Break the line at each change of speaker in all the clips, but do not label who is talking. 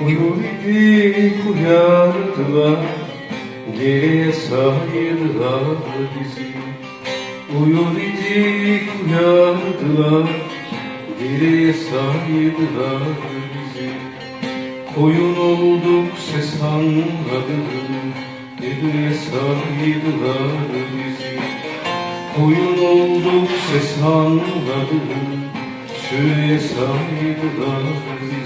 İdik uyardılar Geriye sayırlar bizi. İdik uyardılar Geriye sayırlar bizi. Koyun olduk ses anladık Geriye sayırlar bizi. Koyun olduk ses anladık Sürüye sayırlar bizi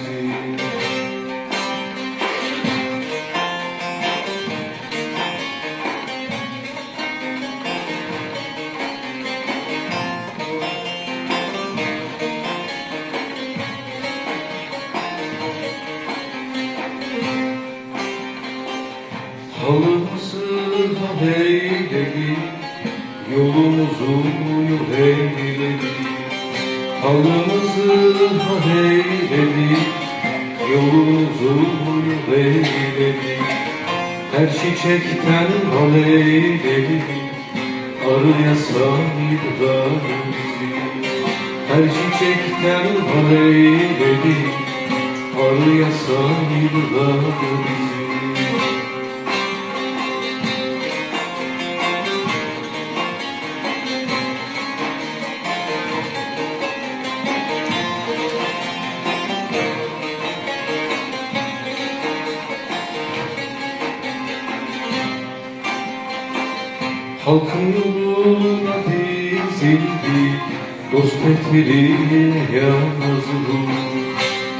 Halımızı heyledik, yolumuzu yol eyledik. Halımızı heyledik, yolumuzu yol eyledik. Her çiçekten hal eyledik, arıya sahipler bizi. Her çiçekten hal eyledik, arıya sahipler bizi. Halkın yoluna dizildi Dost rehberine yazıldı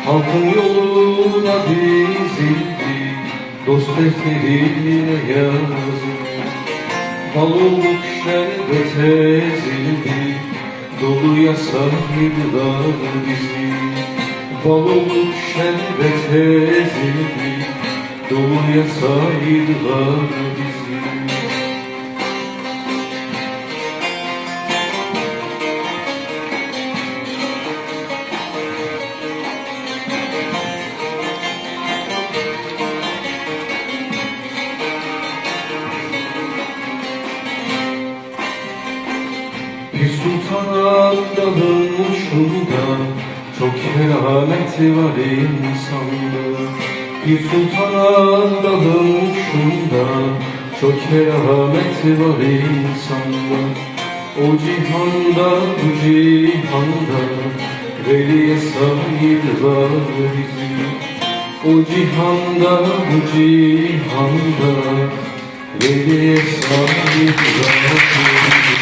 Halkın yoluna dizildi Dost rehberine yazıldı Bal olduk şerbet ezildi Doluya sardılar bizi. Bal olduk şerbet ezildi Doluya sardılar bizi Bir sultana dalınmışında Çok kerameti var insanda. Bir sultana dalınmışında Çok kerameti var insanda. O cihanda bu cihanda Veliye sayırlar bizi. O cihanda bu cihanda Veliye sayırlar bizi